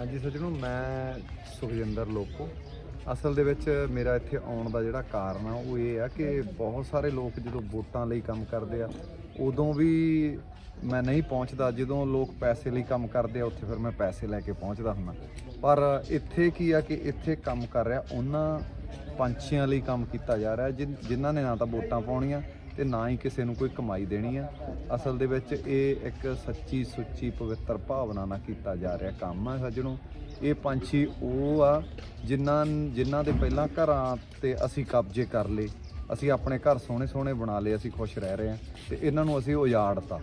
ਹਾਂਜੀ ਸੱਜਣੋ ਮੈਂ ਸੁਖਜਿੰਦਰ ਲੋਕੋ। ਅਸਲ ਦੇ ਵਿੱਚ ਮੇਰਾ ਇੱਥੇ ਆਉਣ ਦਾ ਜਿਹੜਾ ਕਾਰਨ ਆ, ਉਹ ਇਹ ਆ ਕਿ ਬਹੁਤ ਸਾਰੇ ਲੋਕ ਜਦੋਂ ਵੋਟਾਂ ਲਈ ਕੰਮ ਕਰਦੇ ਆ, ਉਦੋਂ ਵੀ ਮੈਂ ਨਹੀਂ ਪਹੁੰਚਦਾ। ਜਦੋਂ ਲੋਕ ਪੈਸੇ ਲਈ ਕੰਮ ਕਰਦੇ ਆ, ਉੱਥੇ ਫਿਰ ਮੈਂ ਪੈਸੇ ਲੈ ਕੇ ਪਹੁੰਚਦਾ ਹੁੰਦਾ। ਪਰ ਇੱਥੇ ਕੀ ਆ ਕਿ ਇੱਥੇ ਕੰਮ ਕਰ ਰਿਹਾ, ਉਹਨਾਂ ਪੰਛੀਆਂ ਲਈ ਕੰਮ ਕੀਤਾ ਜਾ ਰਿਹਾ, ਜਿਨ- ਜਿਨ੍ਹਾਂ ਨੇ ਨਾ ਤਾਂ ਵੋਟਾਂ ਪਾਉਣੀਆਂ ਤੇ ਨਾ ਹੀ ਕਿਸੇ ਨੂੰ ਕੋਈ ਕਮਾਈ ਦੇਣੀ ਆ। ਅਸਲ ਦੇ ਵਿੱਚ ਇਹ ਇੱਕ ਸੱਚੀ ਸੁੱਚੀ ਪਵਿੱਤਰ ਭਾਵਨਾ ਨਾਲ ਕੀਤਾ ਜਾ ਰਿਹਾ ਕੰਮ ਆ ਸੱਜਣੋ ਇਹ ਪੰਛੀ ਉਹ ਆ ਜਿਨ੍ਹਾਂ ਜਿਨ੍ਹਾਂ ਦੇ ਪਹਿਲਾਂ ਘਰਾਂ ਤੇ ਅਸੀਂ ਕਬਜ਼ੇ ਕਰ ਲਏ। ਅਸੀਂ ਆਪਣੇ ਘਰ ਸੋਹਣੇ ਸੋਹਣੇ ਬਣਾ ਲਏ, ਅਸੀਂ ਖੁਸ਼ ਰਹਿ ਰਹੇ ਹਾਂ ਤੇ ਇਹਨਾਂ ਨੂੰ ਅਸੀਂ ਉਜਾੜਤਾ।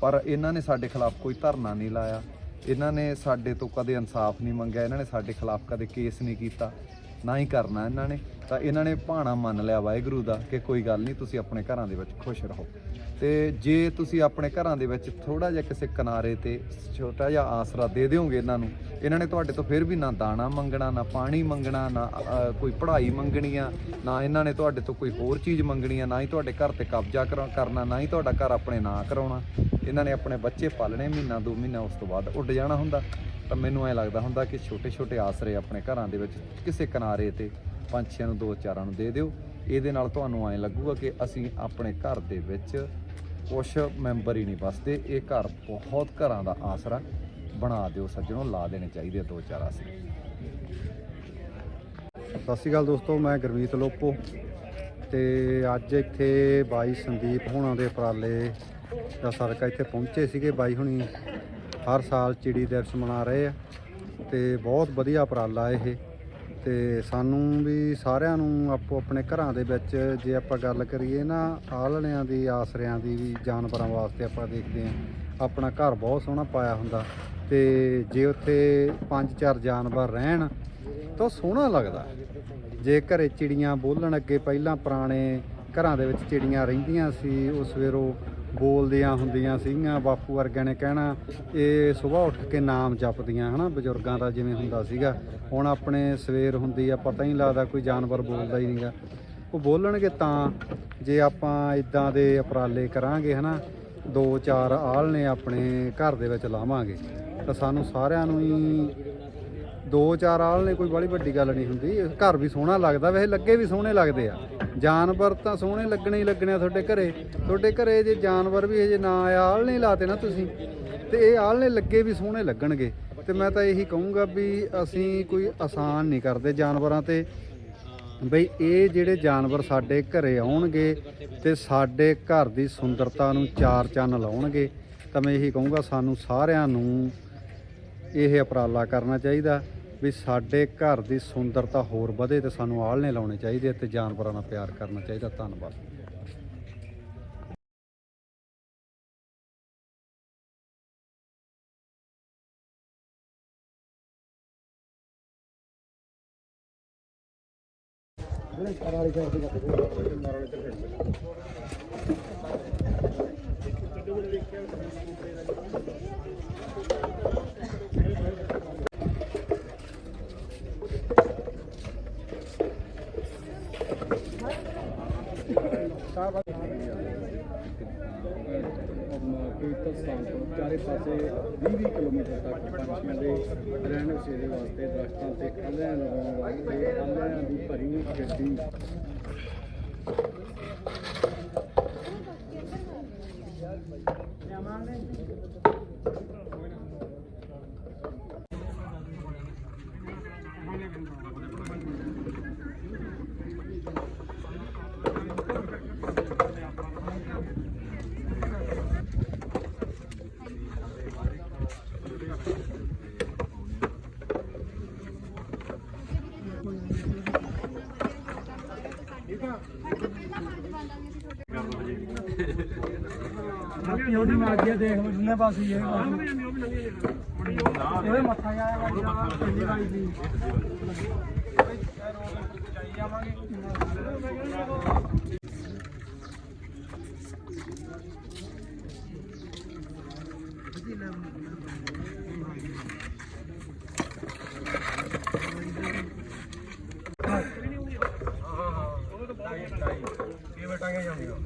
ਪਰ ਇਹਨਾਂ ਨੇ ਸਾਡੇ ਖਿਲਾਫ ਕੋਈ ਧਰਨਾ ਨਹੀਂ ਲਾਇਆ। ਇਹਨਾਂ ਨੇ ਸਾਡੇ ਤੋਂ ਕਦੇ ਇਨਸਾਫ ਨਹੀਂ ਮੰਗਿਆ। ਇਹਨਾਂ ਨੇ ਸਾਡੇ ਖਿਲਾਫ ਕਦੇ ਕੇਸ ਨਹੀਂ ਕੀਤਾ। ਨਾ ਹੀ ਕਰਨਾ ਇਹਨਾਂ ਨੇ। ਤਾਂ ਇਹਨਾਂ ਨੇ ਭਾਣਾ ਮੰਨ ਲਿਆ ਵਾਹਿਗੁਰੂ ਦਾ ਕਿ ਕੋਈ ਗੱਲ ਨਹੀਂ, ਤੁਸੀਂ ਆਪਣੇ ਘਰਾਂ ਦੇ ਵਿੱਚ ਖੁਸ਼ ਰਹੋ। ਤੇ ਜੇ ਤੁਸੀਂ ਆਪਣੇ ਘਰਾਂ ਦੇ ਵਿੱਚ ਥੋੜਾ ਜਿਹਾ ਕਿਸੇ ਕਿਨਾਰੇ ਤੇ ਛੋਟਾ ਜਿਹਾ ਆਸਰਾ ਦੇ ਦਿਓਗੇ ਇਹਨਾਂ ਨੂੰ, ਇਹਨਾਂ ਨੇ ਤੁਹਾਡੇ ਤੋਂ ਫਿਰ ਵੀ ਨਾ ਦਾਣਾ ਮੰਗਣਾ, ਨਾ ਪਾਣੀ ਮੰਗਣਾ, ਨਾ ਕੋਈ ਪੜ੍ਹਾਈ ਮੰਗਣੀ ਆ, ਨਾ ਇਹਨਾਂ ਨੇ ਤੁਹਾਡੇ ਤੋਂ ਕੋਈ ਹੋਰ ਚੀਜ਼ ਮੰਗਣੀ ਆ, ਨਾ ਹੀ ਤੁਹਾਡੇ ਘਰ ਤੇ ਕਬਜ਼ਾ ਕਰਨਾ, ਨਾ ਹੀ ਤੁਹਾਡਾ ਘਰ ਆਪਣੇ ਨਾਂ ਕਰਾਉਣਾ। ਇਹਨਾਂ ਨੇ ਆਪਣੇ ਬੱਚੇ ਪਾਲਣੇ ਮਹੀਨਾ, ਦੋ ਮਹੀਨਾ, ਉਸ ਤੋਂ ਬਾਅਦ ਉੱਡ ਜਾਣਾ ਹੁੰਦਾ। ਤਾਂ ਮੈਨੂੰ ਐ ਲੱਗਦਾ ਹੁੰਦਾ ਕਿ ਛੋਟੇ ਛੋਟੇ ਆਸਰੇ ਆਪਣੇ ਘਰਾਂ ਦੇ ਵਿੱਚ ਕਿਸੇ ਕਿਨਾਰੇ ਤੇ ਪੰਛੀਆਂ ਨੂੰ ਦੋ ਚਾਰਾਂ ਨੂੰ ਦੇ ਦਿਓ। ਇਹਦੇ ਨਾਲ ਤੁਹਾਨੂੰ ਐ ਲੱਗੂਗਾ ਕਿ ਅਸੀਂ ਆਪਣੇ ਘਰ ਦੇ ਵਿੱਚ ਕੁਛ ਮੈਂਬਰ ਹੀ ਨਹੀਂ ਬਸਦੇ ਇਹ ਘਰ ਬਹੁਤ ਘਰਾਂ ਦਾ ਆਸਰਾ ਬਣਾ ਦਿਓ, ਸੱਜਣੋ, ਲਾ ਦੇਣੇ ਚਾਹੀਦੇ ਦੋ ਚਾਰ ਆਸਰੇ। ਸਤਿ ਸ਼੍ਰੀ ਅਕਾਲ ਦੋਸਤੋ, ਮੈਂ ਗੁਰਮੀਤ ਲੋਪੋ ਤੇ ਅੱਜ ਇੱਥੇ ਬਾਈ ਸੰਦੀਪ ਹੋਣਾ ਦੇ ਉਪਰਾਲੇ ਦਾ ਸਰਕਾ ਇੱਥੇ ਪਹੁੰਚੇ ਸੀਗੇ। ਬਾਈ ਹੁਣੀ ਹਰ ਸਾਲ ਚਿੜੀ ਦਿਵਸ ਮਨਾ ਰਹੇ ਆ ਤੇ ਬਹੁਤ ਵਧੀਆ ਉਪਰਾਲਾ ਇਹ। ਤੇ ਸਾਨੂੰ ਵੀ ਸਾਰਿਆਂ ਨੂੰ ਆਪੋ ਆਪਣੇ ਘਰਾਂ ਦੇ ਵਿੱਚ ਜੇ ਆਪਾਂ ਗੱਲ ਕਰੀਏ ਨਾ ਆਲਣਿਆਂ ਦੀ, ਆਸਰਿਆਂ ਦੀ ਵੀ ਜਾਨਵਰਾਂ ਵਾਸਤੇ ਆਪਾਂ ਦੇਖਦੇ ਆ ਆਪਣਾ ਘਰ ਬਹੁਤ ਸੋਹਣਾ ਪਾਇਆ ਹੁੰਦਾ ਤੇ ਜੇ ਉੱਥੇ ਪੰਜ ਚਾਰ ਜਾਨਵਰ ਰਹਿਣ ਤਾਂ ਸੋਹਣਾ ਲੱਗਦਾ। ਜੇ ਘਰੇ ਚਿੜੀਆਂ ਬੋਲਣ ਅੱਗੇ ਪਹਿਲਾਂ ਪੁਰਾਣੇ ਘਰਾਂ ਦੇ ਵਿੱਚ ਚਿੜੀਆਂ ਰਹਿੰਦੀਆਂ ਸੀ ਉਹ ਸਵੇਰੋਂ ਬੋਲਦੀਆਂ ਹੁੰਦੀਆਂ ਸੀਗੀਆਂ, ਬਾਪੂ ਵਰਗਿਆਂ ਨੇ ਕਹਿਣਾ, ਇਹ ਸਵੇਰ ਉੱਠ ਕੇ ਨਾਮ ਜਪਦੀਆਂ, ਹਨਾ, ਬਜ਼ੁਰਗਾਂ ਦਾ ਜਿਵੇਂ ਹੁੰਦਾ ਸੀਗਾ। ਹੁਣ ਆਪਣੇ ਸਵੇਰ ਹੁੰਦੀ ਆ, ਪਤਾ ਹੀ ਨਹੀਂ ਲੱਗਦਾ, ਕੋਈ ਜਾਨਵਰ ਬੋਲਦਾ ਹੀ ਨਹੀਂਗਾ ਉਹ ਬੋਲਣਗੇ ਤਾਂ, ਜੇ ਆਪਾਂ ਇਦਾਂ ਦੇ ਉਪਰਾਲੇ ਕਰਾਂਗੇ, ਹਨਾ, ਦੋ ਚਾਰ ਆਲਣੇ ਆਪਣੇ ਘਰ ਦੇ ਵਿੱਚ ਲਾਵਾਂਗੇ, ਤਾਂ ਸਾਨੂੰ ਸਾਰਿਆਂ ਨੂੰ ਹੀ ਦੋ ਚਾਰ ਆਲ ਕੋਈ ਬੜੀ ਵੱਡੀ ਗੱਲ ਨਹੀਂ ਹੁੰਦੀ। ਘਰ ਵੀ ਸੋਹਣਾ ਲੱਗਦਾ। ਵੈਸੇ ਲੱਗੇ ਵੀ ਸੋਹਣੇ ਲੱਗਦੇ ਆ। ਜਾਨਵਰ ਤਾਂ ਸੋਹਣੇ ਲੱਗਣੇ ਹੀ ਲੱਗਣੇ ਆ ਤੁਹਾਡੇ ਘਰੇ। ਤੁਹਾਡੇ ਘਰੇ ਜੇ ਜਾਨਵਰ ਵੀ ਹਜੇ ਨਾ ਆਇਆ, ਆਲ ਨਹੀਂ ਲਾਤੇ ਨਾ ਤੁਸੀਂ। ਤੇ ਇਹ ਆਲ ਨੇ ਲੱਗੇ ਵੀ ਸੋਹਣੇ ਲੱਗਣਗੇ। ਤੇ ਮੈਂ ਤਾਂ ਇਹੀ ਕਹੂੰਗਾ ਵੀ ਅਸੀਂ ਕੋਈ ਆਸਾਨ ਨਹੀਂ ਕਰਦੇ ਜਾਨਵਰਾਂ ਤੇ। ਬਈ ਇਹ ਜਿਹੜੇ ਜਾਨਵਰ ਸਾਡੇ ਘਰੇ ਆਉਣਗੇ ਤੇ ਸਾਡੇ ਘਰ ਦੀ ਸੁੰਦਰਤਾ ਨੂੰ ਚਾਰ ਚੰਨ ਲਾਉਣਗੇ, ਤਾਂ ਮੈਂ ਇਹੀ ਕਹੂੰਗਾ ਸਾਨੂੰ ਸਾਰਿਆਂ ਨੂੰ ਇਹ ਉਪਰਾਲਾ ਕਰਨਾ ਚਾਹੀਦਾ। ਵੀ ਸਾਡੇ ਘਰ ਦੀ ਸੁੰਦਰਤਾ ਹੋਰ ਵਧੇ ਤੇ ਸਾਨੂੰ ਆਲਣੇ ਲਾਉਣੇ ਚਾਹੀਦੇ ਤੇ ਜਾਨਵਰਾਂ ਨਾਲ ਪਿਆਰ ਕਰਨਾ ਚਾਹੀਦਾ। ਧੰਨਵਾਦ। ਪਵਿੱਤਰ ਸਥਾਨ ਤੋਂ ਚਾਰੇ ਪਾਸੇ 20-20 ਕਿਲੋਮੀਟਰ ਤੱਕ ਪੰਛੀਆਂ ਦੇ ਰਹਿਣ ਬਸੇਰੇ ਵਾਸਤੇ ਦਰਖਤਾਂ ਤੇ ਆਲਿਆਂ ਲਗਾਉਣ ਵਾਸਤੇ ਆਲਿਆਂ ਦੀ ਭਰੀ ਗੱਡੀ। ਉਹਦੀ ਮਾਗਿਆ ਦੇਖ ਉਹਨੇ ਪਾਸੇ ਇਹ ਉਹਦੇ ਮੱਥਾ ਜਾਇਆ ਵਾਲੀ ਜਾਵਾ ਕਿੰਨੀ ਵਾਲੀ ਸੀ